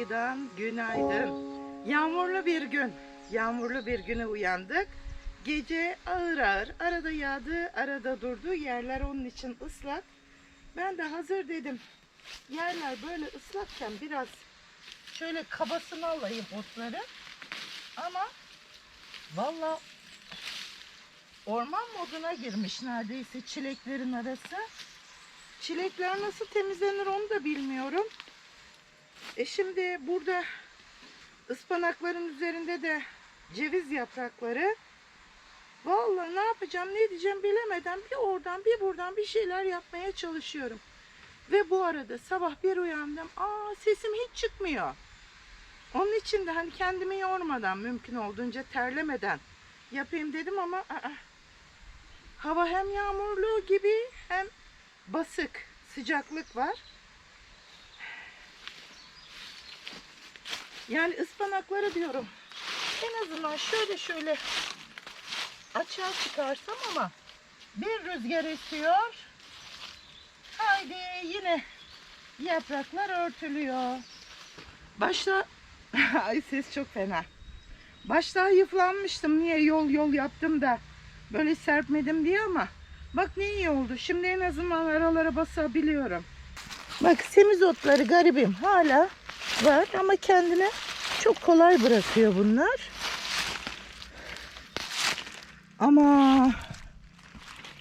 kıyıdan günaydın. Yağmurlu bir gün. Yağmurlu bir güne uyandık. Gece ağır ağır arada yağdı, arada durdu. Yerler onun için ıslak. Ben de hazır dedim. Yerler böyle ıslakken biraz şöyle kabasını alayım otları. Ama valla orman moduna girmiş neredeyse çileklerin arası. Çilekler nasıl temizlenir onu da bilmiyorum. E şimdi burada ıspanakların üzerinde de ceviz yaprakları. Vallahi ne yapacağım ne diyeceğim bilemeden bir oradan bir buradan bir şeyler yapmaya çalışıyorum. Ve bu arada sabah bir uyandım. Aa sesim hiç çıkmıyor. Onun için de hani kendimi yormadan mümkün olduğunca terlemeden yapayım dedim ama aa, hava hem yağmurlu gibi hem basık sıcaklık var. Yani ıspanakları diyorum. En azından şöyle şöyle açığa çıkarsam ama bir rüzgar esiyor. Haydi yine yapraklar örtülüyor. Başta ay ses çok fena. Başta hayıflanmıştım niye yol yol yaptım da böyle serpmedim diye ama bak ne iyi oldu. Şimdi en azından aralara basabiliyorum. Bak semizotları garibim hala var ama kendine çok kolay bırakıyor bunlar. Ama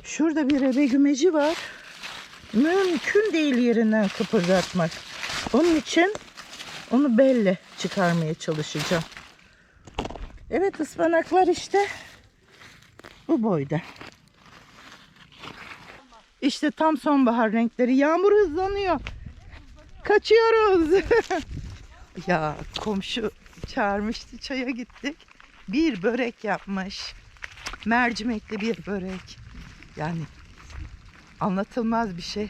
şurada bir ebe gümeci var. Mümkün değil yerinden kıpırdatmak. Onun için onu belle çıkarmaya çalışacağım. Evet ıspanaklar işte bu boyda. İşte tam sonbahar renkleri. Yağmur hızlanıyor. Kaçıyoruz. ya komşu çağırmıştı çaya gittik. Bir börek yapmış. Mercimekli bir börek. Yani anlatılmaz bir şey.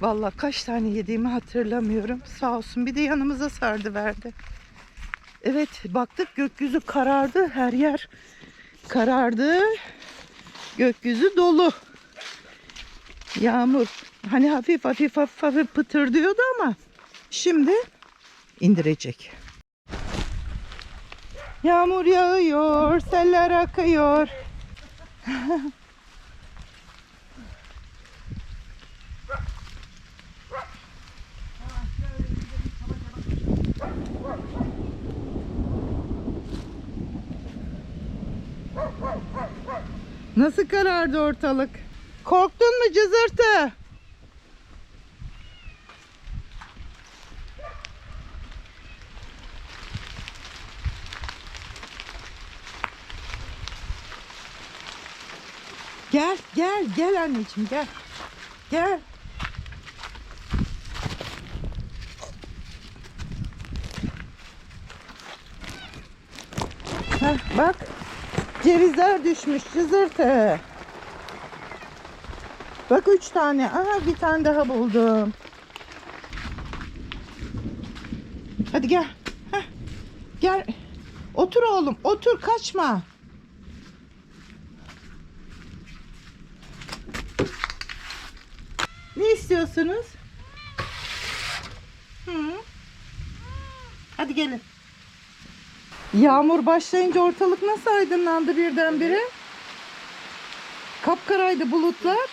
Vallahi kaç tane yediğimi hatırlamıyorum. Sağ olsun bir de yanımıza sardı verdi. Evet baktık gökyüzü karardı. Her yer karardı. Gökyüzü dolu. Yağmur hani hafif hafif hafif hafif pıtır diyordu ama şimdi indirecek. Yağmur yağıyor, seller akıyor. Nasıl karardı ortalık? Korktun mu cızırtı? Gel, gel, gel anneciğim gel. Gel. Heh, bak. Cevizler düşmüş cızırtı. Bak üç tane. Aha bir tane daha buldum. Hadi gel. Heh. Gel. Otur oğlum. Otur kaçma. Ne istiyorsunuz? Hı. Hadi gelin. Yağmur başlayınca ortalık nasıl aydınlandı birdenbire? Kapkaraydı bulutlar.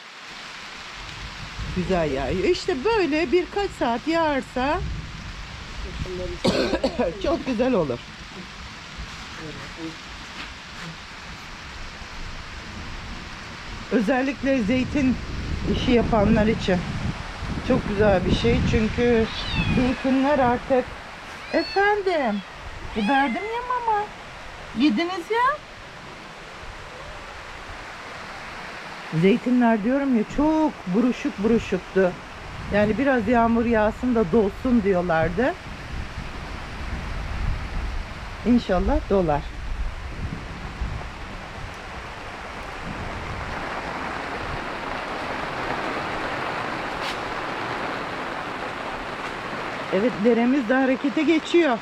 Güzel yağıyor. İşte böyle birkaç saat yağarsa çok güzel olur. Özellikle zeytin işi yapanlar için çok güzel bir şey. Çünkü zeytinler artık efendim e verdim ya mama. Yediniz ya. Zeytinler diyorum ya çok buruşuk buruşuktu. Yani biraz yağmur yağsın da dolsun diyorlardı. İnşallah dolar. Evet deremiz de harekete geçiyor.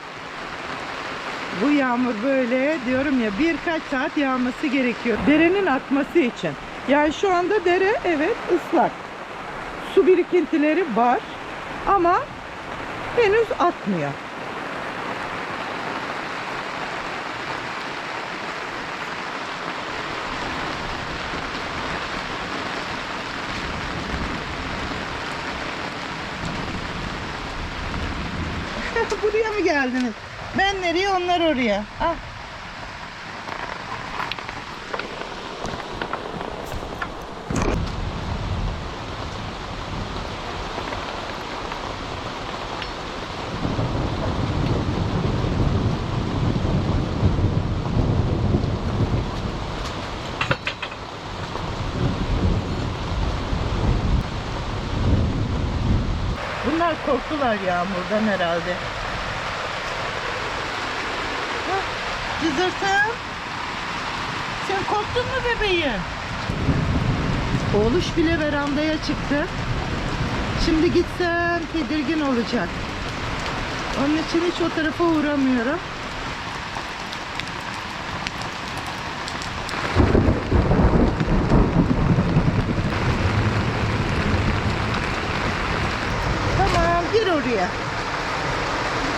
Bu yağmur böyle diyorum ya birkaç saat yağması gerekiyor. Derenin akması için. Yani şu anda dere evet ıslak. Su birikintileri var ama henüz akmıyor. Buraya mı geldiniz? Ben nereye onlar oraya. Ah. Bunlar korktular yağmurdan herhalde. Cızırtım. Sen korktun mu bebeğim? Oğluş bile verandaya çıktı. Şimdi gitsem tedirgin olacak. Onun için hiç o tarafa uğramıyorum. Tamam gir oraya.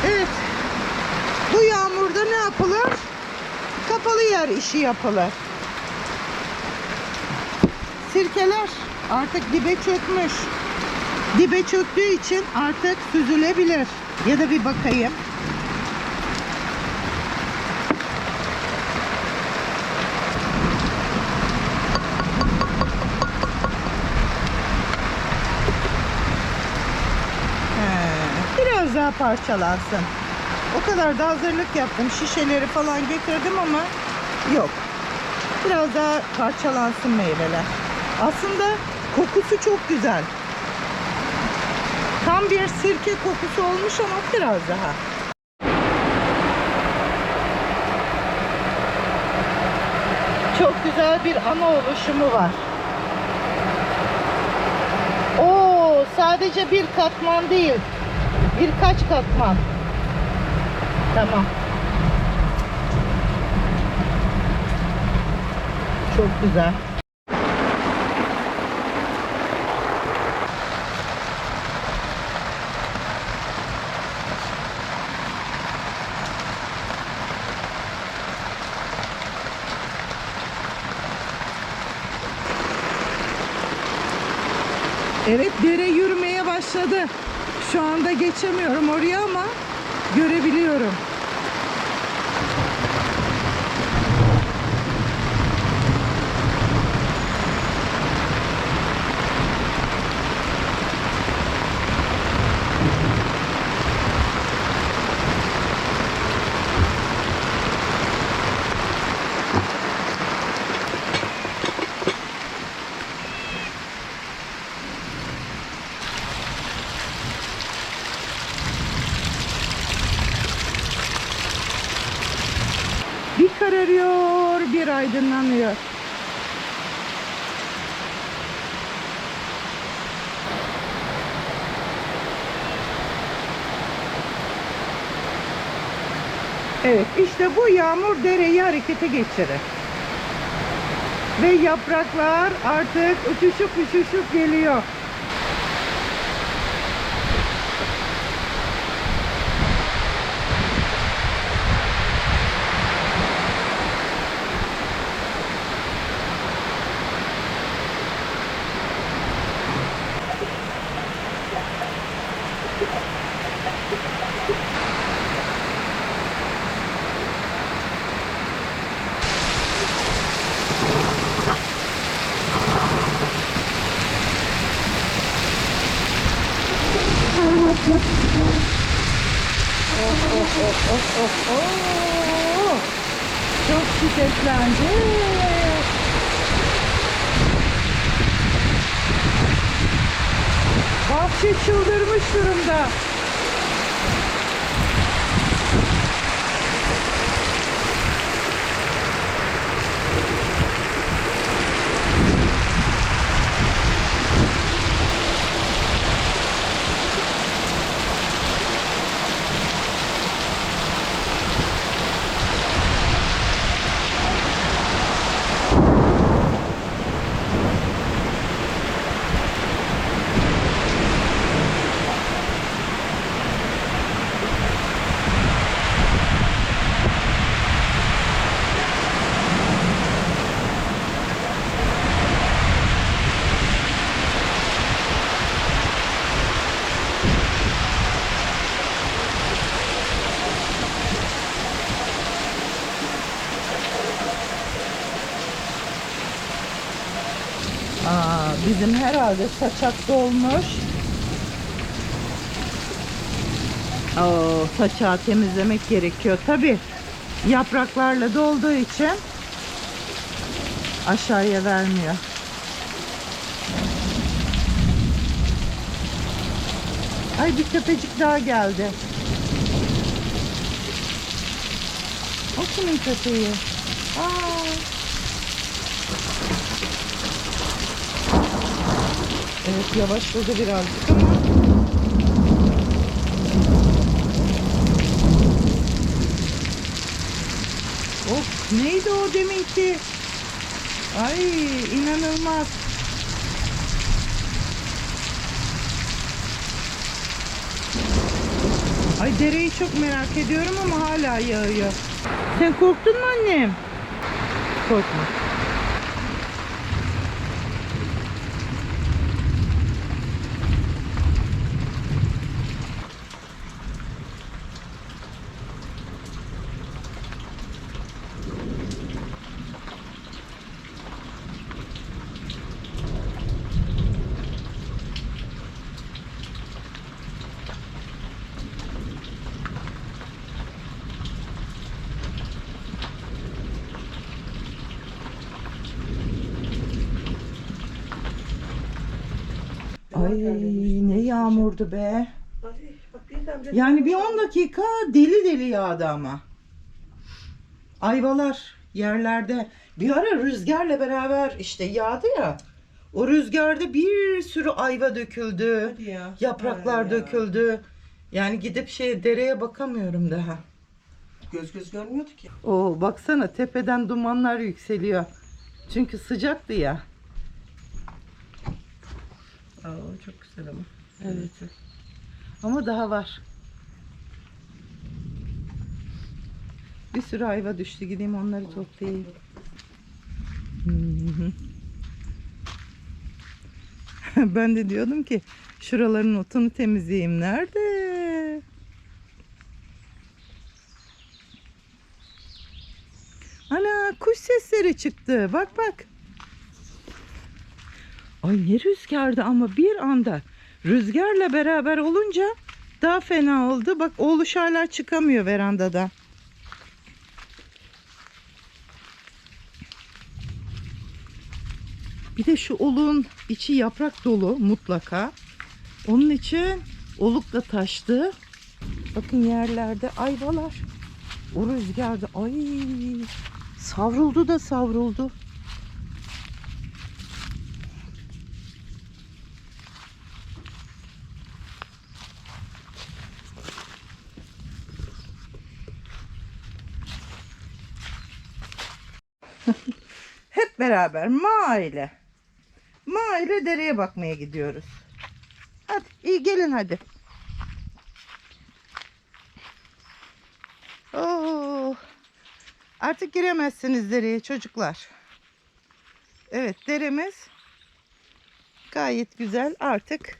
Evet. Bu yağmurda ne yapılır? Kapalı yer işi yapılır. Sirkeler artık dibe çökmüş. Dibe çöktüğü için artık süzülebilir. Ya da bir bakayım. Biraz daha parçalansın. O kadar da hazırlık yaptım. Şişeleri falan getirdim ama yok. Biraz daha parçalansın meyveler. Aslında kokusu çok güzel. Tam bir sirke kokusu olmuş ama biraz daha. Çok güzel bir ana oluşumu var. Oo, sadece bir katman değil. Birkaç katman. Tamam. Çok güzel. Evet dere yürümeye başladı. Şu anda geçemiyorum oraya ama görebiliyorum. Bir kararıyor, bir aydınlanıyor. Evet, işte bu yağmur dereyi harekete geçirir. Ve yapraklar artık uçuşup uçuşup geliyor. Çok şiddetlendi. Bahçe çıldırmış durumda. Bizim herhalde saçak dolmuş. Oo, saçağı temizlemek gerekiyor. Tabi yapraklarla dolduğu için aşağıya vermiyor. Ay bir köpecik daha geldi. O kimin köpeği? Aa. Evet yavaşladı birazcık ama Of neydi o deminki? Ay inanılmaz. Ay dereyi çok merak ediyorum ama hala yağıyor. Sen korktun mu annem? Korkma. Ay ne yağmurdu be. Yani bir 10 dakika deli deli yağdı ama. Ayvalar yerlerde bir ara rüzgarla beraber işte yağdı ya. O rüzgarda bir sürü ayva döküldü. Ya. Yapraklar ya. döküldü. Yani gidip şey dereye bakamıyorum daha. Göz göz görmüyordu ki. Oo baksana tepeden dumanlar yükseliyor. Çünkü sıcaktı ya. Aa, çok güzel ama. Evet. Ama daha var. Bir sürü ayva düştü. Gideyim onları toplayayım. Ben de diyordum ki şuraların otunu temizleyeyim. Nerede? Ana kuş sesleri çıktı. Bak bak. Ay ne rüzgardı ama bir anda rüzgarla beraber olunca daha fena oldu. Bak oğluş hala çıkamıyor verandadan. Bir de şu oluğun içi yaprak dolu mutlaka. Onun için oluk da taştı. Bakın yerlerde ayvalar. O rüzgarda ay savruldu da savruldu. Hep beraber Ma ile. Ma ile dereye bakmaya gidiyoruz. Hadi iyi gelin hadi. Oo, artık giremezsiniz dereye çocuklar. Evet deremiz gayet güzel artık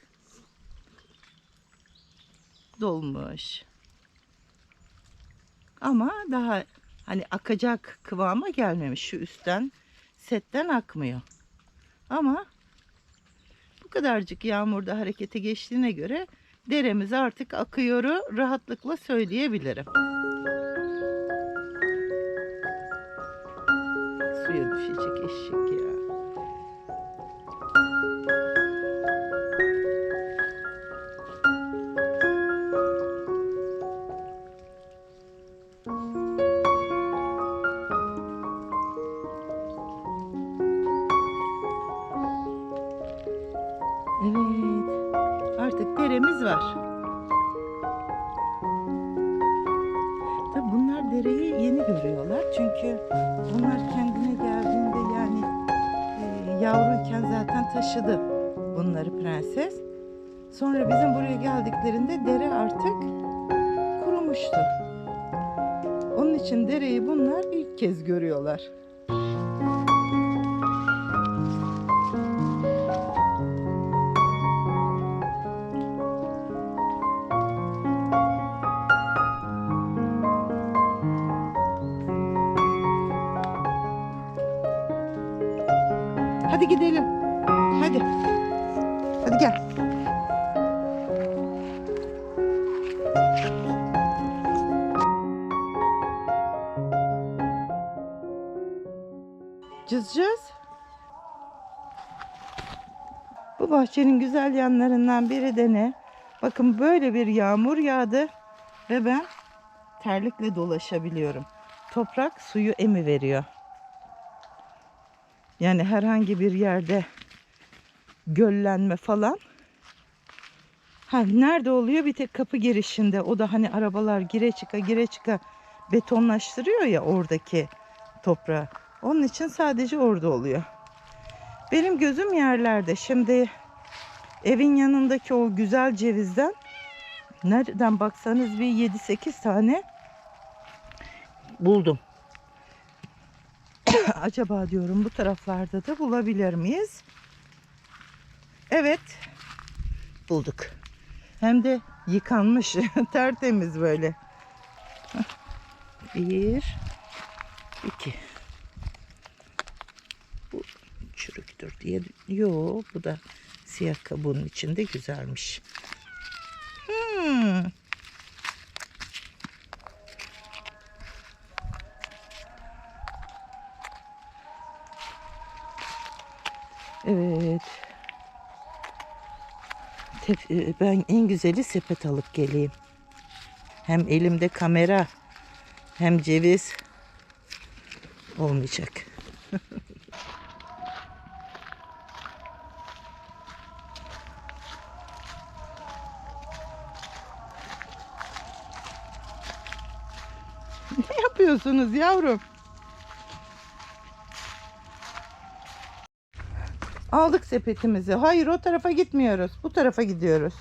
dolmuş. Ama daha hani akacak kıvama gelmemiş. Şu üstten setten akmıyor. Ama bu kadarcık yağmurda harekete geçtiğine göre deremiz artık akıyoru rahatlıkla söyleyebilirim. Suya düşecek eşek ya. Kez görüyorlar. Hadi gidelim. Hadi. Bahçenin güzel yanlarından biri de ne? Bakın böyle bir yağmur yağdı ve ben terlikle dolaşabiliyorum. Toprak suyu emi veriyor. Yani herhangi bir yerde göllenme falan. Ha, nerede oluyor? Bir tek kapı girişinde. O da hani arabalar gire çıka gire çıka betonlaştırıyor ya oradaki toprağı. Onun için sadece orada oluyor. Benim gözüm yerlerde. Şimdi evin yanındaki o güzel cevizden nereden baksanız bir 7-8 tane buldum. Acaba diyorum bu taraflarda da bulabilir miyiz? Evet. Bulduk. Hem de yıkanmış. Tertemiz böyle. Bir. iki. Bu çürüktür diye. Yo bu da siyah kabuğun içinde güzelmiş. Hmm. Evet. E, ben en güzeli sepet alıp geleyim. Hem elimde kamera hem ceviz olmayacak. yapıyorsunuz yavrum? Aldık sepetimizi. Hayır o tarafa gitmiyoruz. Bu tarafa gidiyoruz.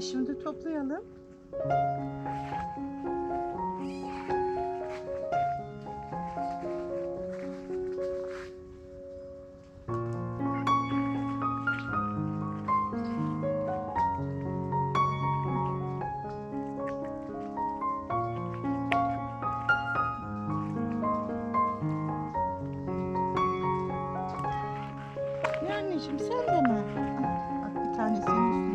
Şimdi toplayalım. Ne anneciğim sen de mi? Bak bir tanesinin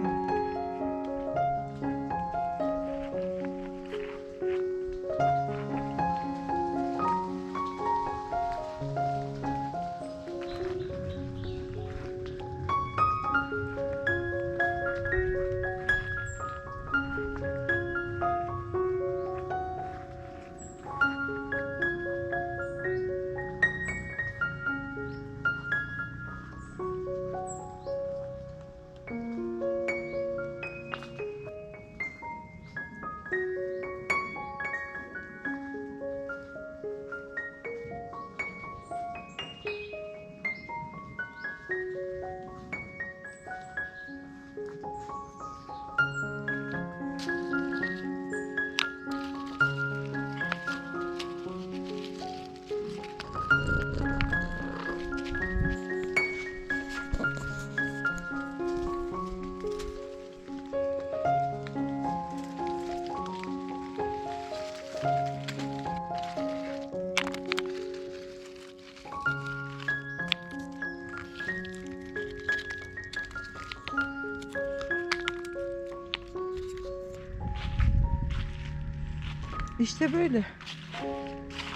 İşte böyle.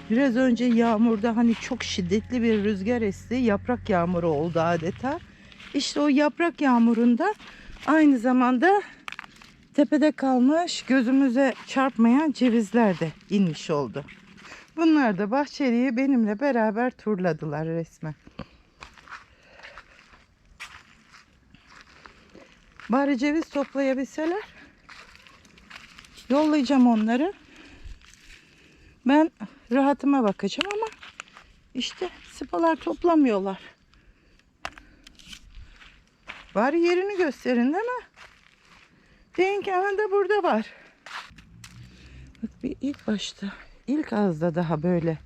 Biraz önce yağmurda hani çok şiddetli bir rüzgar esti. Yaprak yağmuru oldu adeta. İşte o yaprak yağmurunda aynı zamanda tepede kalmış gözümüze çarpmayan cevizler de inmiş oldu. Bunlar da bahçeliyi benimle beraber turladılar resmen. Bari ceviz toplayabilseler Yollayacağım onları. Ben rahatıma bakacağım ama işte sıpalar toplamıyorlar. Bari yerini gösterin değil mi? Denk aha da burada var. Bak bir ilk başta, ilk ağızda daha böyle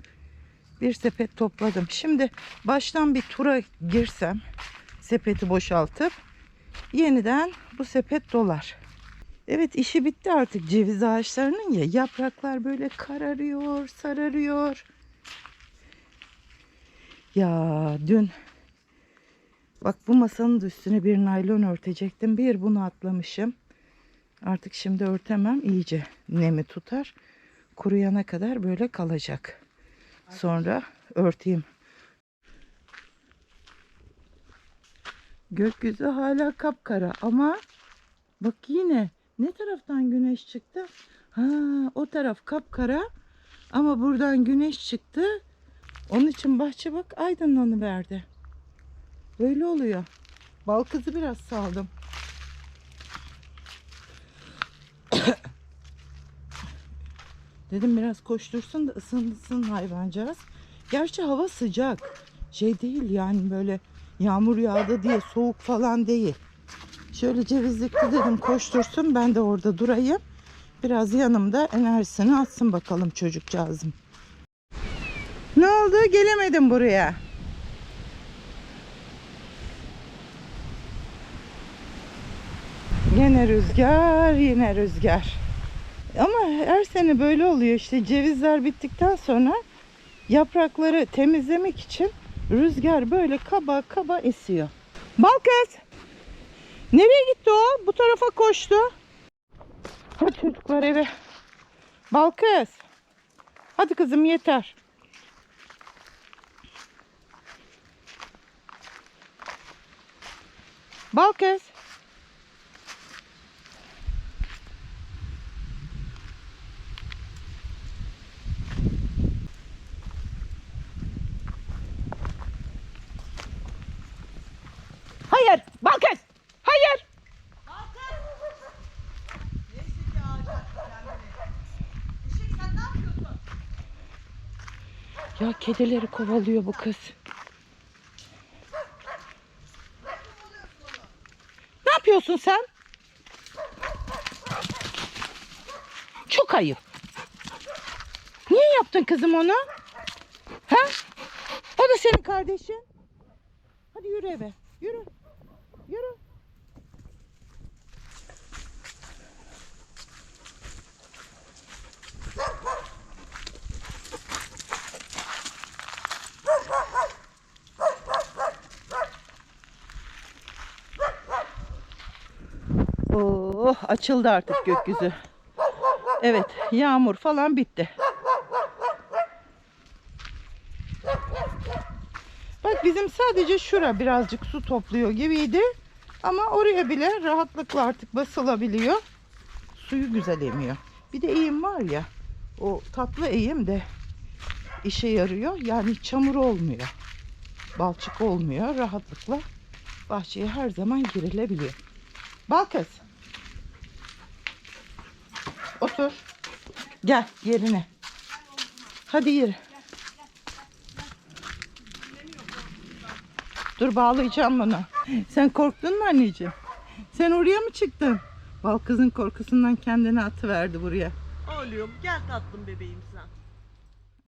bir sepet topladım. Şimdi baştan bir tura girsem, sepeti boşaltıp yeniden bu sepet dolar. Evet işi bitti artık ceviz ağaçlarının ya yapraklar böyle kararıyor, sararıyor. Ya dün bak bu masanın da üstüne bir naylon örtecektim. Bir bunu atlamışım. Artık şimdi örtemem iyice nemi tutar. Kuruyana kadar böyle kalacak. Sonra örteyim. Gökyüzü hala kapkara ama bak yine ne taraftan güneş çıktı? Ha, o taraf kapkara ama buradan güneş çıktı. Onun için bahçe bak aydınlanıverdi. Böyle oluyor. Bal kızı biraz saldım. Dedim biraz koştursun da ısınsın hayvancağız. Gerçi hava sıcak. Şey değil yani böyle yağmur yağdı diye soğuk falan değil. Şöyle cevizlikli dedim koştursun ben de orada durayım. Biraz yanımda enerjisini atsın bakalım çocukcağızım. Ne oldu? Gelemedim buraya. Yine rüzgar, yine rüzgar. Ama her sene böyle oluyor işte cevizler bittikten sonra yaprakları temizlemek için rüzgar böyle kaba kaba esiyor. Bal kız. Nereye gitti o? Bu tarafa koştu. Hadi çocuklar eve. Bal kız. Hadi kızım yeter. Bal kız. Hayır. Bal kız. Hayır. Ya kedileri kovalıyor bu kız. Ne yapıyorsun sen? Çok ayıp. Niye yaptın kızım onu? Ha? O da senin kardeşin. Hadi yürü eve. Yürü. Açıldı artık gökyüzü. Evet yağmur falan bitti. Bak bizim sadece şura birazcık su topluyor gibiydi. Ama oraya bile rahatlıkla artık basılabiliyor. Suyu güzel emiyor. Bir de eğim var ya. O tatlı eğim de işe yarıyor. Yani çamur olmuyor. Balçık olmuyor. Rahatlıkla bahçeye her zaman girilebiliyor. Bal kız. Otur. Gel yerine. Hadi yürü. Dur bağlayacağım bunu. Sen korktun mu anneciğim? Sen oraya mı çıktın? Bal kızın korkusundan kendini atıverdi buraya. Oğlum gel tatlım bebeğim sen.